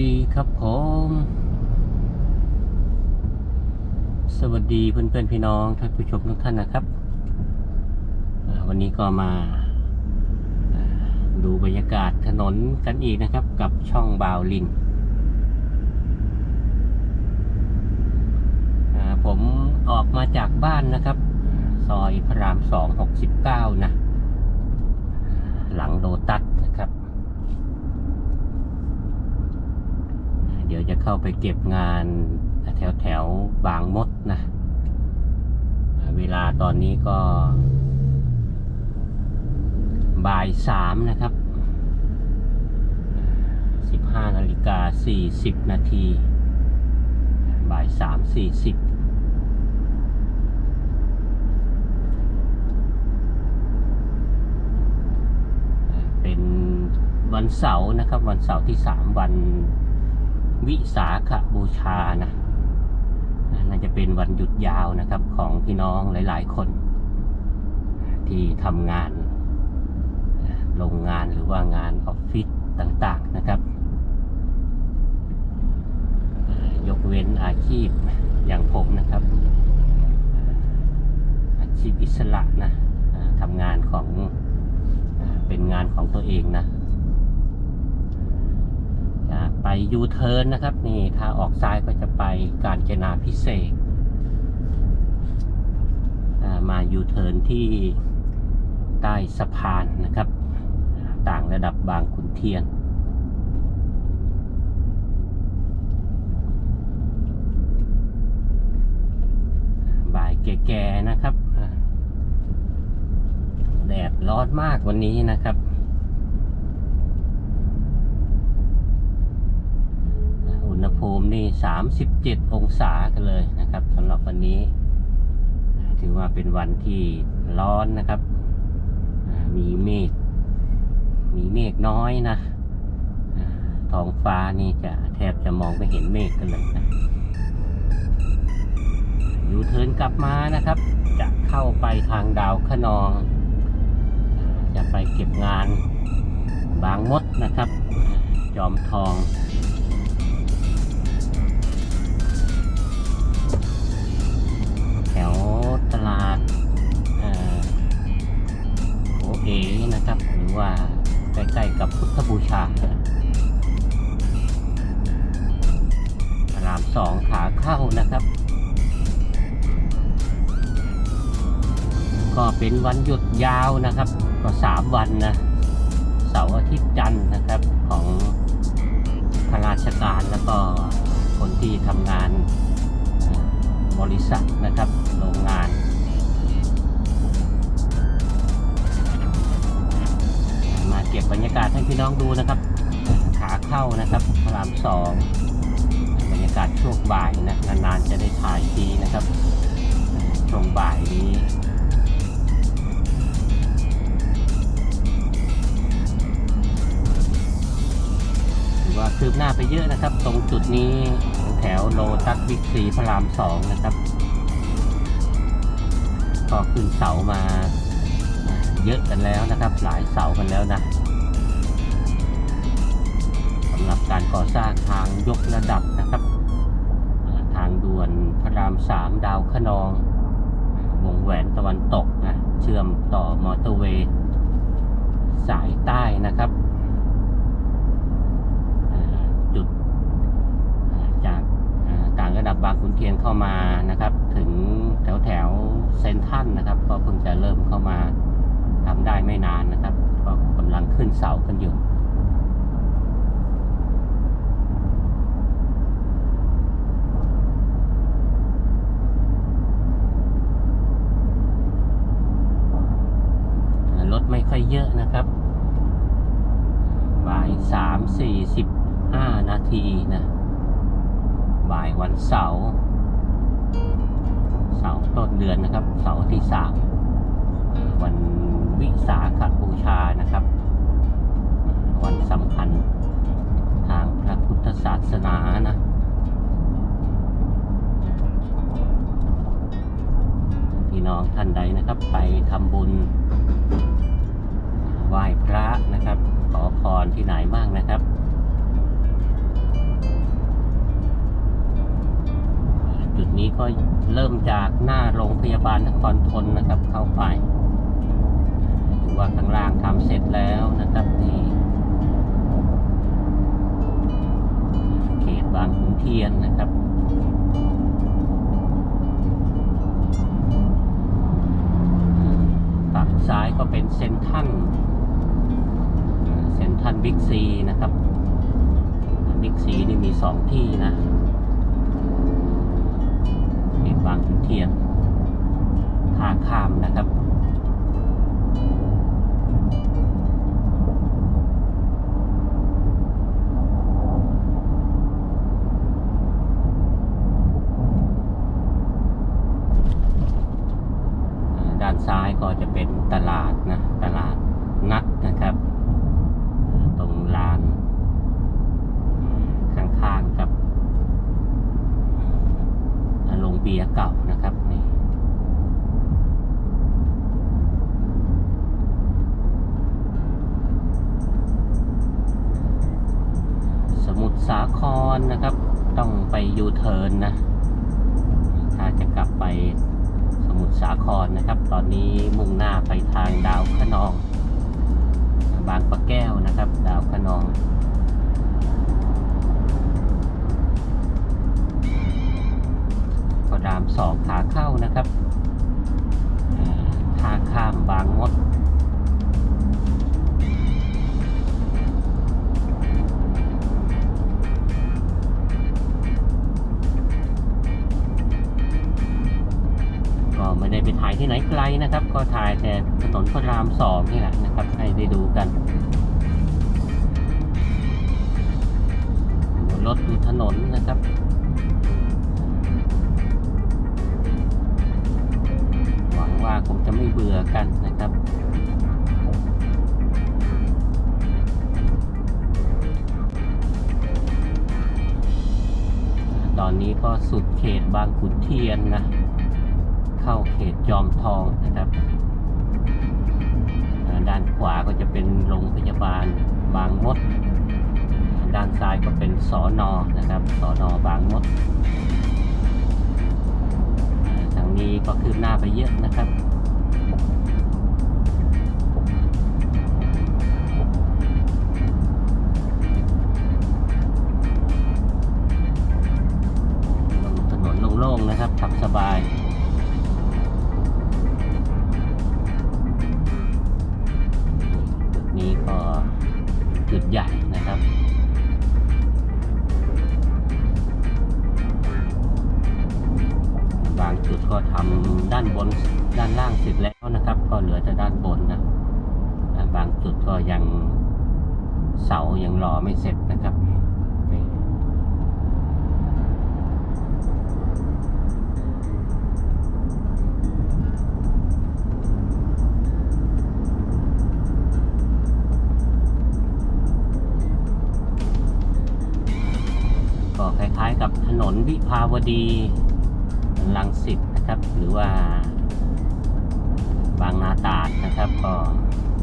ดีครับผม สวัสดีเพื่อนๆพี่น้องท่านผู้ชมทุกท่านนะครับ วันนี้ก็มาดูบรรยากาศถนนกันอีกนะครับ กับช่องบาวลินผมออกมาจากบ้านนะครับ ซอยพระรามสองหกสิบเก้านะอ่าหลังโลตัสนะครับ เดี๋ยว จะเข้าไปเก็บงานแถวแถวบางมดนะ เวลาตอนนี้ก็ บ่ายสามนะครับ 15นาฬิกา 40 นาที บ่ายสามสี่สิบเป็นวันเสาร์นะครับ วันเสาร์ที่สามวัน วิสาขบูชานะน่าจะเป็นวันหยุดยาวนะครับของพี่น้องหลาย ๆ คน ที่ทำงานโรงงานหรือว่างานออฟฟิศต่าง ๆ นะครับยกเว้นอาชีพอย่างผมนะครับ อาชีพอิสระนะทำงานของเป็นงานของตัวเองนะ ไปยูเทิร์นนะครับ นี่ถ้าออกซ้ายก็จะไปการจนาพิเศษมายูเทิร์นที่ใต้สะพานนะครับ ต่างระดับบางขุนเทียนบ่ายแก่ๆนะครับแดดร้อนมากวันนี้นะครับ อุณห ภูมินี่ 37 องศากันเลยนะครับสำหรับวันนี้ ถือว่าเป็นวันที่ร้อนนะครับ มีเมฆมีเมฆน้อยนะท้องฟ้านี่จะแทบจะมองไม่เห็นเมฆกันเลยนะยูเทิร์นกลับมานะครับ จะเข้าไปทางดาวขนอง จะไปเก็บงานบางมดนะครับ จอมทอง เอนะครับ หรือว่าใกล้ๆกับพุทธบูชาพระรามสองขาเข้านะครับ ก็เป็นวันหยุดยาวนะครับ ก็สามวันนะเสาร์อาทิตย์จันทร์นะครับของข้าราชการแล้วก็คนที่ทำงานบริษัทนะครับโรงงาน เก็บบรรยากาศให้พี่น้องดูนะครับ ขาเข้านะครับพระรามสองบรรยากาศช่วงบ่ายนะนานๆจะได้ถ่ายทีนะครับช่วงบ่ายนี้ถือว่าคืบหน้าไปเยอะนะครับ ตรงจุดนี้แถวโลตัสบิ๊กซีพระรามสองนะครับ ก็ขึ้นเสามา เยอะกันแล้วนะครับ หลายเสากันแล้วนะสำหรับการก่อสร้างทางยกระดับนะครับ ทางด่วนพระรามสามดาวขนอง วงแหวนตะวันตกนะเชื่อมต่อมอเตอร์เวย์สายใต้นะครับจุดจากอ่าต่างระดับบางขุนเทียนเข้ามานะครับ ถึงแถวแถวเซนทันนะครับ ก็เพิ่งจะเริ่มเข้ามา ทำได้ไม่นานนะครับก็กำลังขึ้นเสากันอยู่รถไม่ค่อยเยอะนะครับ บ่ายสามสี่สิบห้านาทีนะ บ่ายวันเสาร์ เสาร์ต้นเดือนนะครับ เสาร์ที่สามวัน วิสาขบูชานะครับ วันสำคัญทางพระพุทธศาสนานะพี่น้องท่านใดนะครับ ไปทำบุญไหว้พระนะครับ ขอพรที่ไหนบ้างนะครับจุดนี้ก็เริ่มจากหน้าโรงพยาบาลนครทนนะครับเข้าไป ว่าข้างล่างทำเสร็จแล้วนะครับนี่เขตบางขุนเทียนนะครับฝั่งซ้ายก็เป็นเซนทันเซนทันบิ๊กซีนะครับบิ๊กซีนี่มีสองที่นะเขตบางขุนเทียนท่าข้ามนะครับ หน้างดาวคะนอง บางปะแก้วนะครับ ดาวคะนอง นนพระรามสองนี่แหละนะครับ ให้ได้ดูกัน รถดูถนนนะครับหวังว่าคงจะไม่เบื่อกันนะครับตอนนี้ก็สุดเขตบางขุนเทียนนะ เข้าเขตจอมทองนะครับ ด้านขวาก็จะเป็นโรงพยาบาลบางมด ด้านซ้ายก็เป็นสอนอนะครับสอนอบางมด ทางนี้ก็คืบหน้าไปเยอะนะครับ บนด้านล่างเสร็จแล้วนะครับ ก็เหลือแต่ด้านบนนะบางจุดก็ยังเสายังรอไม่เสร็จนะครับก็คล้ายๆกับถนนวิภาวดีลังสิต นะครับ หรือว่า บางนาตาดนะครับ ก็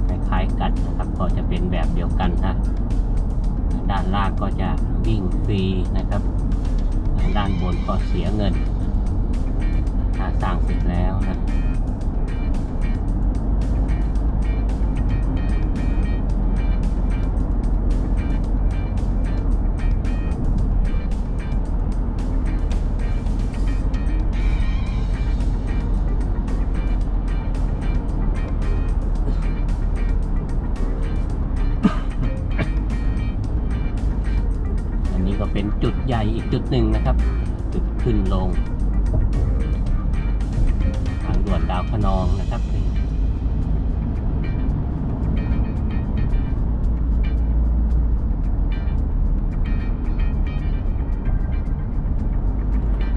คล้ายๆกันนะครับ ก็จะเป็นแบบเดียวกันนะด้านล่างก็จะวิ่งฟรีนะครับ ด้านบนก็เสียเงินถ้าสร้างเสร็จแล้วนะ ด่วนดาวคนองนะครับ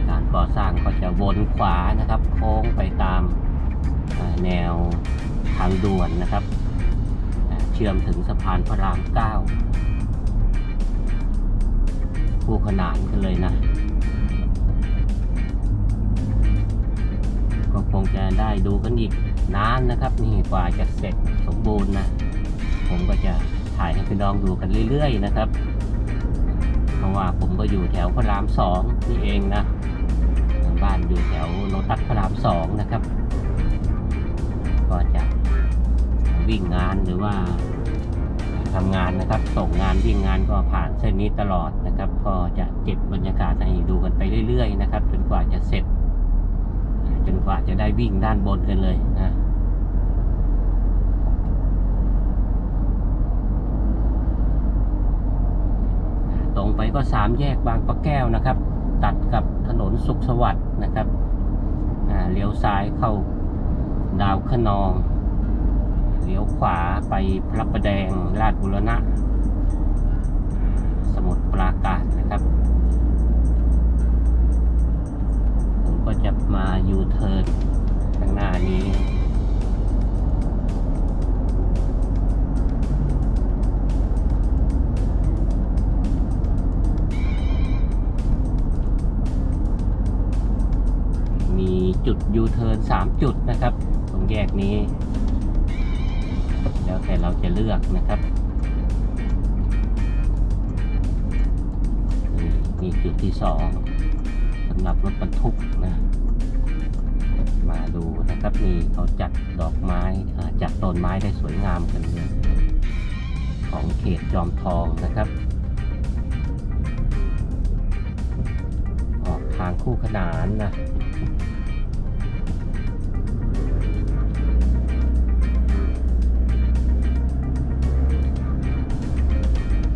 การก่อสร้างก็จะวนขวานะครับ โค้งไปตามแนวทางด่วนนะครับ เชื่อมถึงสะพานพระรามเก้าคู่ขนานกันเลยนะ คงจะได้ดูกันอีกนานนะครับ นี่กว่าจะเสร็จสมบูรณ์นะ ผมก็จะถ่ายให้พี่น้องดูกันเรื่อย ๆ นะครับ เพราะว่าผมก็อยู่แถวพระรามสองนี่เองนะบ้านอยู่แถวโลตัสพระรามสองนะครับ ก็จะวิ่งงานหรือว่าทำงานนะครับ ส่งงานวิ่งงานก็ผ่านเส้นนี้ตลอดนะครับ ก็จะเก็บบรรยากาศให้ดูกันไปเรื่อย ๆ นะครับ จนกว่าจะเสร็จ จนกว่าจะได้วิ่งด้านบนกันเลยนะตรงไปก็สามแยกบางปะแก้วนะครับ ตัดกับถนนสุขสวัสดิ์นะครับอ่าเลี้ยวซ้ายเข้าดาวขนองเลี้ยวขวาไปพระประแดงลาดบุรณะ สมุทรปราการนะครับ ก็จะมายูเทิร์นข้างหน้านี้มีจุดยูเทิร์นสามจุดนะครับ ตรงแยกนี้ แล้วแต่เราจะเลือกนะครับนี่จุดที่สองสำหรับรถบรรทุกนะ นี่เขาจัดดอกไม้จัดต้นไม้ได้สวยงามกันเลยของเขตจอมทองนะครับ ออกทางคู่ขนานนะ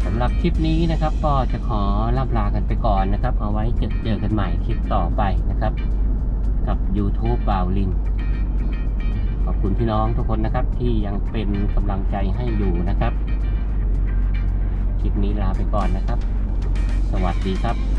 สำหรับคลิปนี้นะครับก็จะขอล่ำลากันไปก่อนนะครับ เอาไว้เจอเจอกันใหม่คลิปต่อไปนะครับ กับ YouTube บ่าวลิน คุณพี่น้องทุกคนนะครับ ที่ยังเป็นกำลังใจให้อยู่นะครับ คลิปนี้ลาไปก่อนนะครับ สวัสดีครับ